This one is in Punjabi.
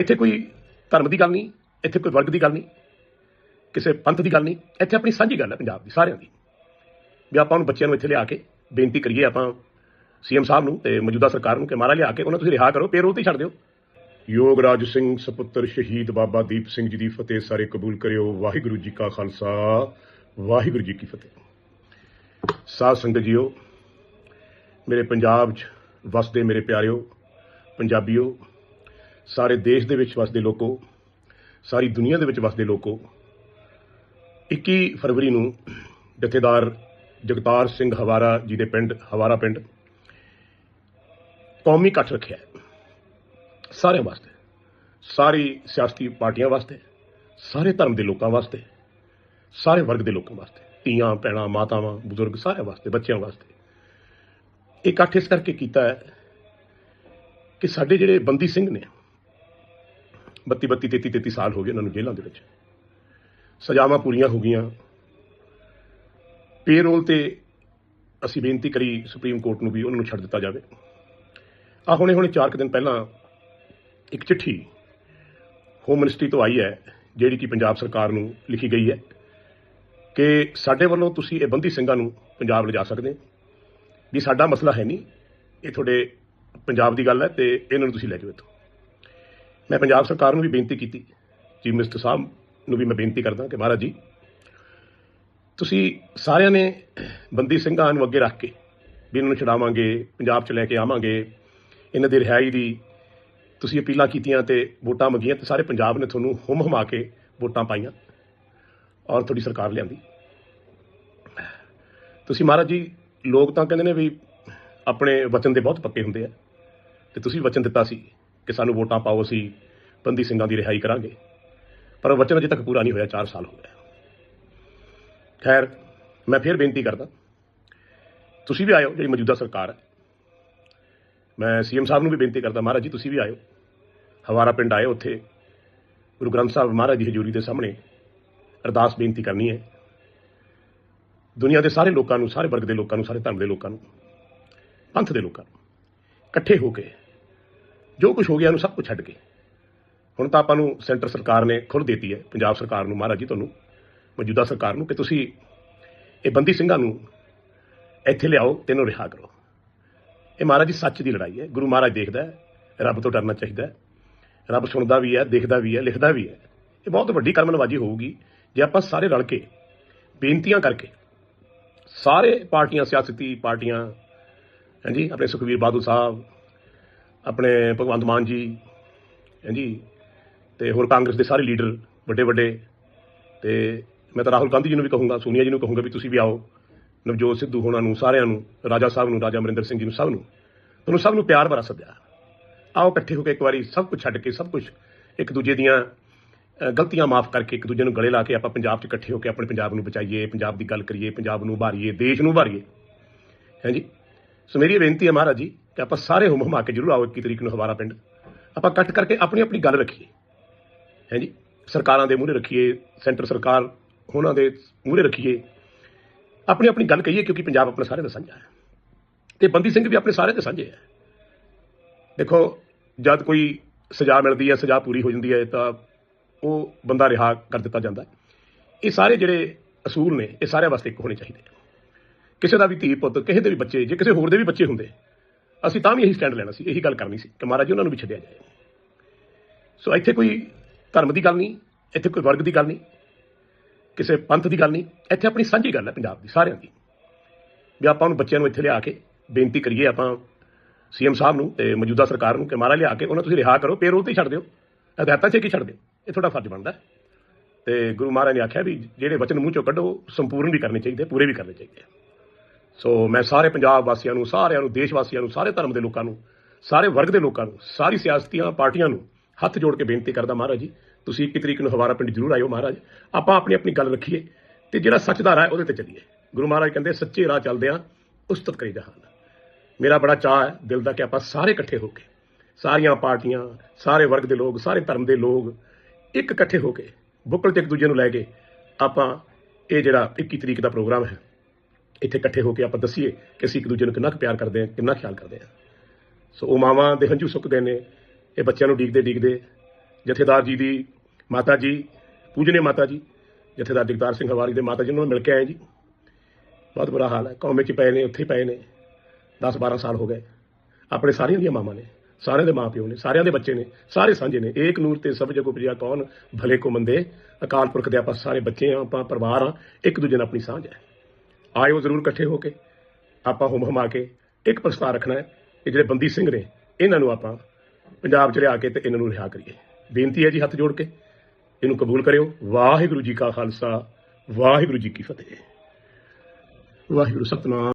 ਇੱਥੇ ਕੋਈ ਧਰਮ ਦੀ ਗੱਲ ਨਹੀਂ, ਇੱਥੇ ਕੋਈ ਵਰਗ ਦੀ ਗੱਲ ਨਹੀਂ, ਕਿਸੇ ਪੰਥ ਦੀ ਗੱਲ ਨਹੀਂ, ਇੱਥੇ ਆਪਣੀ ਸਾਂਝੀ ਗੱਲ ਹੈ ਪੰਜਾਬ ਦੀ, ਸਾਰਿਆਂ ਦੀ। ਵੀ ਆਪਾਂ ਨੂੰ ਬੱਚਿਆਂ ਨੂੰ ਇੱਥੇ ਲਿਆ ਕੇ ਬੇਨਤੀ ਕਰੀਏ ਆਪਾਂ ਸੀਐਮ ਸਾਹਿਬ ਨੂੰ ਤੇ ਮੌਜੂਦਾ ਸਰਕਾਰ ਨੂੰ ਕਿ ਮਾਰਾ ਲਿਆ ਕੇ ਉਹਨਾਂ ਤੁਸੀਂ ਰਿਹਾ ਕਰੋ ਪੇਰੋਲ ਤੇ ਛੱਡ ਦਿਓ। ਯੋਗਰਾਜ ਸਿੰਘ ਸਪੁੱਤਰ ਸ਼ਹੀਦ ਬਾਬਾ ਦੀਪ ਸਿੰਘ ਜੀ ਦੀ ਫਤਿਹ ਸਾਰੇ ਕਬੂਲ ਕਰਿਓ। ਵਾਹਿਗੁਰੂ ਜੀ ਕਾ ਖਾਲਸਾ, ਵਾਹਿਗੁਰੂ ਜੀ ਕੀ ਫਤਿਹ। ਸਾਧ ਸੰਗਤ ਜੀਓ, ਮੇਰੇ ਪੰਜਾਬ 'ਚ ਵਸਦੇ ਮੇਰੇ ਪਿਆਰਿਓ, ਪੰਜਾਬੀਓ ਸਾਰੇ ਦੇਸ਼ ਦੇ ਵਿੱਚ ਵਸਦੇ ਲੋਕੋ, ਸਾਰੀ ਦੁਨੀਆ ਦੇ ਵਿੱਚ ਵਸਦੇ ਲੋਕੋ 21 ਫਰਵਰੀ ਨੂੰ ਜਥੇਦਾਰ ਜਗਤਾਰ ਸਿੰਘ ਹਵਾਰਾ ਜੀ ਦੇ ਪਿੰਡ, ਹਵਾਰਾ ਪਿੰਡ, ਕੌਮੀ ਇਕੱਠ ਰੱਖਿਆ ਸਾਰਿਆਂ ਵਾਸਤੇ, ਸਾਰੀ ਸਿਆਸਤੀ ਪਾਰਟੀਆਂ ਵਾਸਤੇ, ਸਾਰੇ ਧਰਮ ਦੇ ਲੋਕਾਂ ਵਾਸਤੇ, ਸਾਰੇ ਵਰਗ ਦੇ ਲੋਕਾਂ ਵਾਸਤੇ, ਧੀਆਂ, ਭੈਣਾਂ, ਮਾਤਾਵਾਂ, ਬਜ਼ੁਰਗ, ਸਾਰਿਆਂ ਵਾਸਤੇ, ਬੱਚਿਆਂ ਵਾਸਤੇ। ਇਹ ਇਕੱਠ ਇਸ ਕਰਕੇ ਕੀਤਾ ਹੈ ਕਿ ਸਾਡੇ ਜਿਹੜੇ ਬੰਦੀ ਸਿੰਘ ਨੇ 32 32 33 33 ਸਾਲ ਹੋ ਗਏ ਉਹਨਾਂ ਨੂੰ ਜੇਲ੍ਹਾਂ ਦੇ ਵਿੱਚ। ਸਜ਼ਾਵਾਂ ਪੂਰੀਆਂ ਹੋ ਗਈਆਂ। ਪੇਰੋਲ ਤੇ ਅਸੀਂ ਬੇਨਤੀ ਕਰੀ ਸੁਪਰੀਮ ਕੋਰਟ ਨੂੰ ਵੀ ਉਹਨਾਂ ਨੂੰ ਛੱਡ ਦਿੱਤਾ ਜਾਵੇ। ਆ ਹੁਣੇ ਹੁਣੇ 4 ਦਿਨ ਪਹਿਲਾਂ ਇੱਕ ਚਿੱਠੀ ਹੋਮ ਮਿਨਿਸਟਰੀ ਤੋਂ ਆਈ ਹੈ, ਜਿਹੜੀ ਕਿ ਪੰਜਾਬ ਸਰਕਾਰ ਨੂੰ ਲਿਖੀ ਗਈ ਹੈ ਕਿ ਸਾਡੇ ਵੱਲੋਂ ਤੁਸੀਂ ਇਹ ਬੰਦੀ ਸਿੰਘਾਂ ਨੂੰ ਪੰਜਾਬ ਲਿਜਾ ਸਕਦੇ ਵੀ ਸਾਡਾ ਮਸਲਾ ਹੈ ਨਹੀਂ, ਇਹ ਤੁਹਾਡੇ ਪੰਜਾਬ ਦੀ ਗੱਲ ਹੈ ਤੇ ਇਹਨਾਂ ਨੂੰ ਤੁਸੀਂ ਲੈ ਜਾਓ ਇੱਥੋਂ। ਮੈਂ ਪੰਜਾਬ ਸਰਕਾਰ ਨੂੰ ਵੀ ਬੇਨਤੀ ਕੀਤੀ, ਚੀਫ ਮਿਨਿਸਟਰ ਸਾਹਿਬ ਨੂੰ ਵੀ ਮੈਂ ਬੇਨਤੀ ਕਰਦਾ ਕਿ ਮਹਾਰਾਜ ਜੀ, ਤੁਸੀਂ ਸਾਰਿਆਂ ਨੇ ਬੰਦੀ ਸਿੰਘਾਂ ਨੂੰ ਅੱਗੇ ਰੱਖ ਕੇ ਵੀ ਇਹਨਾਂ ਨੂੰ ਛਡਾਵਾਂਗੇ, ਪੰਜਾਬ 'ਚ ਲੈ ਕੇ ਆਵਾਂਗੇ, ਇਹਨਾਂ ਦੀ ਰਿਹਾਈ ਦੀ ਤੁਸੀਂ ਅਪੀਲਾਂ ਕੀਤੀਆਂ ਤੇ ਵੋਟਾਂ ਮੰਗੀਆਂ ਤੇ ਸਾਰੇ ਪੰਜਾਬ ਨੇ ਤੁਹਾਨੂੰ ਹੁਮ ਹਮਾ ਕੇ ਵੋਟਾਂ ਪਾਈਆਂ ਔਰ ਤੁਹਾਡੀ ਸਰਕਾਰ ਲਿਆਂਦੀ। ਤੁਸੀਂ ਮਹਾਰਾਜ ਜੀ, ਲੋਕ ਤਾਂ ਕਹਿੰਦੇ ਨੇ ਵੀ ਆਪਣੇ ਵਚਨ ਦੇ ਬਹੁਤ ਪੱਕੇ ਹੁੰਦੇ ਆ, ਤੇ ਤੁਸੀਂ ਵਚਨ ਦਿੱਤਾ ਸੀ। ਕਿ ਸਾਨੂੰ ਵੋਟਾਂ ਪਾਓ, ਅਸੀਂ ਬੰਦੀ ਸਿੰਘਾਂ ਦੀ ਰਿਹਾਈ ਕਰਾਂਗੇ। ਪਰ ਵਚਨ ਅਜੇ ਤੱਕ ਪੂਰਾ ਨਹੀਂ ਹੋਇਆ 4 ਸਾਲ ਹੋ ਗਏ। ਖੈਰ, ਮੈਂ ਫਿਰ ਬੇਨਤੀ ਕਰਦਾ, ਤੁਸੀਂ ਵੀ ਆਇਓ, ਜਿਹੜੀ ਮੌਜੂਦਾ ਸਰਕਾਰ ਹੈ। ਮੈਂ ਸੀਐਮ ਸਾਹਿਬ ਨੂੰ ਵੀ ਬੇਨਤੀ ਕਰਦਾ, ਮਹਾਰਾਜ ਜੀ, ਤੁਸੀਂ ਵੀ ਆਇਓ। ਹਵਾਰਾ ਪਿੰਡ ਆਏ ਉੱਥੇ। ਗੁਰੂ ਗ੍ਰੰਥ ਸਾਹਿਬ ਮਹਾਰਾਜ ਦੀ ਹਜ਼ੂਰੀ ਦੇ ਸਾਹਮਣੇ ਅਰਦਾਸ ਬੇਨਤੀ ਕਰਨੀ ਹੈ। ਦੁਨੀਆ ਦੇ ਸਾਰੇ ਲੋਕਾਂ ਨੂੰ, ਸਾਰੇ ਵਰਗ ਦੇ ਲੋਕਾਂ ਨੂੰ, ਸਾਰੇ ਧਰਮ ਦੇ ਲੋਕਾਂ ਨੂੰ, ਪੰਥ ਦੇ ਲੋਕਾਂ ਨੂੰ, ਇਕੱਠੇ ਹੋ ਕੇ ਜੋ ਕੁਝ ਹੋ ਗਿਆ ਉਹਨੂੰ ਸਭ ਕੁਝ ਛੱਡ ਕੇ ਹੁਣ ਤਾਂ ਆਪਾਂ ਨੂੰ ਸੈਂਟਰ ਸਰਕਾਰ ਨੇ ਖੁੱਲ੍ਹ ਦਿੱਤੀ ਹੈ, ਪੰਜਾਬ ਸਰਕਾਰ ਨੂੰ, ਮਹਾਰਾਜ ਜੀ ਤੁਹਾਨੂੰ, ਮੌਜੂਦਾ ਸਰਕਾਰ ਨੂੰ ਕਿ ਤੁਸੀਂ ਇਹ ਬੰਦੀ ਸਿੰਘਾਂ ਨੂੰ ਇੱਥੇ ਲਿਆਓ ਤੈਨੂੰ ਰਿਹਾ ਕਰੋ। ਇਹ ਮਹਾਰਾਜ ਜੀ ਸੱਚ ਦੀ ਲੜਾਈ ਹੈ, ਗੁਰੂ ਮਹਾਰਾਜ ਦੇਖਦਾ ਹੈ, ਰੱਬ ਤੋਂ ਡਰਨਾ ਚਾਹੀਦਾ ਹੈ, ਰੱਬ ਸੁਣਦਾ ਵੀ ਹੈ, ਦੇਖਦਾ ਵੀ ਹੈ, ਲਿਖਦਾ ਵੀ ਹੈ। ਇਹ ਬਹੁਤ ਵੱਡੀ ਕਰਮਨਵਾਜੀ ਹੋਊਗੀ, ਜੇ ਆਪਾਂ ਸਾਰੇ ਰਲ ਕੇ ਬੇਨਤੀਆਂ ਕਰਕੇ ਸਾਰੇ ਪਾਰਟੀਆਂ, ਸਿਆਸਤੀ ਪਾਰਟੀਆਂ ਹਾਂਜੀ ਆਪਣੇ ਸੁਖਵੀਰ ਬਾਦਲ ਸਾਹਿਬ ਆਪਣੇ ਭਗਵੰਤ ਮਾਨ ਜੀ ਹਾਂਜੀ ਤੇ ਹੋਰ ਕਾਂਗਰਸ ਦੇ ਸਾਰੇ ਲੀਡਰ, ਵੱਡੇ ਵੱਡੇ। ਤੇ ਮੈਂ ਤਾਂ ਰਾਹੁਲ ਗਾਂਧੀ ਜੀ ਨੂੰ ਵੀ ਕਹੂੰਗਾ, ਸੋਨੀਆ ਜੀ ਨੂੰ ਕਹੂੰਗਾ ਵੀ ਤੁਸੀਂ ਵੀ ਆਓ। ਨਵਜੋਤ ਸਿੱਧੂ ਹੋਣਾ ਨੂੰ, ਸਾਰਿਆਂ ਨੂੰ, ਰਾਜਾ ਸਾਹਿਬ ਨੂੰ, ਰਾਜਾ ਅਮਰਿੰਦਰ ਸਿੰਘ ਜੀ ਨੂੰ, ਸਭ ਨੂੰ। ਤੁਹਾਨੂੰ ਸਭ ਨੂੰ ਪਿਆਰ ਭਰਾ ਸੱਦਿਆ। ਆਓ ਇਕੱਠੇ ਹੋ ਕੇ ਇੱਕ ਵਾਰੀ ਸਭ ਕੁਝ ਛੱਡ ਕੇ, ਸਭ ਕੁਝ ਇੱਕ ਦੂਜੇ ਦੀਆਂ ਗਲਤੀਆਂ ਮਾਫ ਕਰਕੇ ਇੱਕ ਦੂਜੇ ਨੂੰ ਗਲੇ ਲਾ ਕੇ ਆਪਾਂ ਪੰਜਾਬ 'ਚ ਇਕੱਠੇ ਹੋ ਕੇ ਆਪਣੇ ਪੰਜਾਬ ਨੂੰ ਬਚਾਈਏ, ਪੰਜਾਬ ਦੀ ਗੱਲ ਕਰੀਏ, ਪੰਜਾਬ ਨੂੰ ਉਭਾਰੀਏ, ਦੇਸ਼ ਨੂੰ ਉਭਾਰੀਏ। ਹਾਂਜੀ ਸੋ ਮੇਰੀ ਇਹ ਬੇਨਤੀ ਹੈ ਮਹਾਰਾਜ ਜੀ ਕਿ ਆਪਾਂ ਸਾਰੇ ਹੁਮ ਹਮਾ ਕੇ ਜਰੂਰ ਆਓ 21 ਤਰੀਕ ਨੂੰ ਹਵਾਰਾ ਪਿੰਡ। ਆਪਾਂ ਇਕੱਠ ਕਰਕੇ ਆਪਣੀ ਆਪਣੀ ਗੱਲ ਰੱਖੀਏ। ਹਾਂਜੀ ਸਰਕਾਰਾਂ ਦੇ ਮੂਹਰੇ ਰੱਖੀਏ, ਸੈਂਟਰ ਸਰਕਾਰ ਉਹਨਾਂ ਦੇ ਮੂਹਰੇ ਰੱਖੀਏ। ਆਪਣੀ ਆਪਣੀ ਗੱਲ ਕਹੀਏ ਕਿਉਂਕਿ ਪੰਜਾਬ ਆਪਣੇ ਸਾਰੇ ਦਾ ਸਾਂਝਾ ਹੈ। ਤੇ ਬੰਦੀ ਸਿੰਘ ਵੀ ਆਪਣੇ ਸਾਰੇ ਦੇ ਸਾਂਝੇ ਹੈ। ਦੇਖੋ, ਜਦ ਕੋਈ ਸਜ਼ਾ ਮਿਲਦੀ ਹੈ, ਸਜ਼ਾ ਪੂਰੀ ਹੋ ਜਾਂਦੀ ਹੈ, ਤਾਂ ਉਹ ਬੰਦਾ ਰਿਹਾ ਕਰ ਦਿੱਤਾ ਜਾਂਦਾ ਇਹ ਸਾਰੇ ਜਿਹੜੇ ਅਸੂਲ ਨੇ, ਇਹ ਸਾਰਿਆਂ ਵਾਸਤੇ ਇੱਕ ਹੋਣੇ ਚਾਹੀਦੇ ਕਿਸੇ ਦਾ ਵੀ ਧੀ ਪੁੱਤ, ਕਿਸੇ ਦੇ ਵੀ ਬੱਚੇ, ਜੇ ਕਿਸੇ ਹੋਰ ਦੇ ਵੀ ਬੱਚੇ ਹੁੰਦੇ ਅਸੀਂ ਤਾਂ ਵੀ ਇਹੀ ਸਟੈਂਡ ਲੈਣਾ ਸੀ, ਇਹੀ ਗੱਲ ਕਰਨੀ ਸੀ ਕਿ ਮਹਾਰਾਜ ਜੀ, ਉਹਨਾਂ ਨੂੰ ਵੀ ਛੱਡਿਆ ਜਾਏ। ਸੋ ਇੱਥੇ ਕੋਈ ਧਰਮ ਦੀ ਗੱਲ ਨਹੀਂ, ਇੱਥੇ ਕੋਈ ਵਰਗ ਦੀ ਗੱਲ ਨਹੀਂ, ਕਿਸੇ ਪੰਥ ਦੀ ਗੱਲ ਨਹੀਂ, ਇੱਥੇ ਆਪਣੀ ਸਾਂਝੀ ਗੱਲ ਹੈ ਪੰਜਾਬ ਦੀ, ਸਾਰਿਆਂ ਦੀ। ਵੀ ਆਪਾਂ ਨੂੰ ਬੱਚਿਆਂ ਨੂੰ ਇੱਥੇ ਲਿਆ ਕੇ ਬੇਨਤੀ ਕਰੀਏ, ਆਪਾਂ ਸੀਐਮ ਸਾਹਿਬ ਨੂੰ ਤੇ ਮੌਜੂਦਾ ਸਰਕਾਰ ਨੂੰ ਕਿ ਮਹਾਰਾਜ ਲਿਆ ਕੇ ਉਹਨਾਂ ਤੁਸੀਂ ਰਿਹਾ ਕਰੋ ਪੇਰੋਲ ਤੇ ਛੱਡ ਦਿਓ, ਹਦਾਇਤਾਂ 'ਚ ਕੀ ਛੱਡ ਦਿਓ, ਇਹ ਤੁਹਾਡਾ ਫਰਜ਼ ਬਣਦਾ ਹੈ। ਤੇ ਗੁਰੂ ਮਹਾਰਾਜ ਨੇ ਆਖਿਆ ਵੀ ਜਿਹੜੇ ਵਚਨ ਮੂੰਹ ਚੋਂ ਕੱਢੋ ਸੰਪੂਰਨ ਵੀ ਕਰਨੇ ਚਾਹੀਦੇ, ਪੂਰੇ ਵੀ ਕਰਨੇ ਚਾਹੀਦੇ ਆ। ਸੋ ਮੈਂ ਸਾਰੇ ਪੰਜਾਬ ਵਾਸੀਆਂ ਨੂੰ, ਸਾਰਿਆਂ ਨੂੰ, ਦੇਸ਼ ਵਾਸੀਆਂ ਨੂੰ, ਸਾਰੇ ਧਰਮ ਦੇ ਲੋਕਾਂ ਨੂੰ, ਸਾਰੇ ਵਰਗ ਦੇ ਲੋਕਾਂ ਨੂੰ, ਸਾਰੀ ਸਿਆਸਤੀਆਂ ਪਾਰਟੀਆਂ ਨੂੰ ਹੱਥ ਜੋੜ ਕੇ ਬੇਨਤੀ ਕਰਦਾ ਮਹਾਰਾਜ ਜੀ, ਤੁਸੀਂ 21 ਤਰੀਕ ਨੂੰ ਹਵਾਰਾ ਪਿੰਡ ਜ਼ਰੂਰ ਆਇਓ ਮਹਾਰਾਜ। ਆਪਾਂ ਆਪਣੀ ਆਪਣੀ ਗੱਲ ਰੱਖੀਏ ਤੇ ਜਿਹੜਾ ਸੱਚ ਦਾ ਰਾਹ ਹੈ ਉਹਦੇ ਤੇ ਚੱਲੀਏ। ਗੁਰੂ ਮਹਾਰਾਜ ਕਹਿੰਦੇ, ਸੱਚੇ ਰਾਹ ਚੱਲਦੇ ਆ, ਉਸਤਤ ਕਰੀ ਜਹਾਨ। ਮੇਰਾ ਬੜਾ ਚਾਹ ਹੈ, ਦਿਲ ਦਾ ਕਿ ਆਪਾਂ ਸਾਰੇ ਇਕੱਠੇ ਹੋ ਕੇ, ਸਾਰੀਆਂ ਪਾਰਟੀਆਂ, ਸਾਰੇ ਵਰਗ ਦੇ ਲੋਕ, ਸਾਰੇ ਧਰਮ ਦੇ ਲੋਕ ਇੱਕ ਇਕੱਠੇ ਹੋ ਕੇ, ਬੁੱਕਲ ਤੇ ਇੱਕ ਦੂਜੇ ਨੂੰ ਲੈ ਕੇ ਆਪਾਂ ਇਹ ਜਿਹੜਾ 21 ਤਰੀਕ ਦਾ ਪ੍ਰੋਗਰਾਮ ਹੈ ਇੱਥੇ ਇਕੱਠੇ ਹੋ ਕੇ ਆਪਾਂ ਦੱਸੀਏ ਕਿ ਅਸੀਂ ਇੱਕ ਦੂਜੇ ਨੂੰ ਕਿੰਨਾ ਕੁ ਪਿਆਰ ਕਰਦੇ ਹਾਂ, ਕਿੰਨਾ ਖਿਆਲ ਕਰਦੇ ਹਾਂ। ਸੋ ਉਹ ਮਾਵਾਂ ਦੇ ਹੰਝੂ ਸੁੱਕਦੇ ਨੇ, ਇਹ ਬੱਚਿਆਂ ਨੂੰ ਡੀਕਦੇ ਡੀਕਦੇ। ਜਥੇਦਾਰ ਜੀ ਦੀ ਮਾਤਾ ਜੀ ਪੂਜਨੇ ਮਾਤਾ ਜੀ, ਜਥੇਦਾਰ ਜਗਤਾਰ ਸਿੰਘ ਹਵਾਰੀ ਦੇ ਮਾਤਾ ਜੀ ਨੂੰ ਮਿਲ ਕੇ ਆਏ ਜੀ। ਬਹੁਤ ਬੁਰਾ ਹਾਲ ਹੈ, ਕੌਮੇ 'ਚ ਪਏ ਨੇ, ਉੱਥੇ ਪਏ ਨੇ। 10 12 ਸਾਲ ਹੋ ਗਏ। ਆਪਣੇ ਸਾਰਿਆਂ ਦੀਆਂ ਮਾਵਾਂ ਨੇ, ਸਾਰਿਆਂ ਦੇ ਮਾਪਿਓ ਨੇ, ਸਾਰਿਆਂ ਦੇ ਬੱਚੇ ਨੇ, ਸਾਰੇ ਸਾਂਝੇ ਨੇ। ਏਕ ਨੂਰ ਤੇ ਸਭ ਜਗ ਉਪਜਿਆ ਕੌਣ? ਭਲੇ ਕੋ ਮੰਦੇ ਅਕਾਲ ਪੁਰਖ ਦੇ ਆਪਾਂ ਸਾਰੇ ਬੱਚੇ ਆ ਆਪਾਂ ਪਰਿਵਾਰ ਆ ਇੱਕ ਦੂਜੇ ਨਾਲ ਆਪਣੀ ਸਾਂਝ ਹੈ। ਆਇਓ ਜ਼ਰੂਰ ਇਕੱਠੇ ਹੋ ਕੇ। ਆਪਾਂ ਹੁਮ ਹਮਾ ਕੇ ਇੱਕ ਪ੍ਰਸਤਾਵ ਰੱਖਣਾ ਹੈ ਕਿ ਜਿਹੜੇ ਬੰਦੀ ਸਿੰਘ ਨੇ, ਇਹਨਾਂ ਨੂੰ ਆਪਾਂ ਪੰਜਾਬ 'ਚ ਲਿਆ ਕੇ ਤੇ ਇਹਨਾਂ ਨੂੰ ਰਿਹਾ ਕਰੀਏ। ਬੇਨਤੀ ਹੈ ਜੀ ਹੱਥ ਜੋੜ ਕੇ, ਇਹਨੂੰ ਕਬੂਲ ਕਰਿਓ। ਵਾਹਿਗੁਰੂ ਜੀ ਕਾ ਖਾਲਸਾ, ਵਾਹਿਗੁਰੂ ਜੀ ਕੀ ਫਤਿਹ। ਵਾਹਿਗੁਰੂ ਸਤਨਾਮ।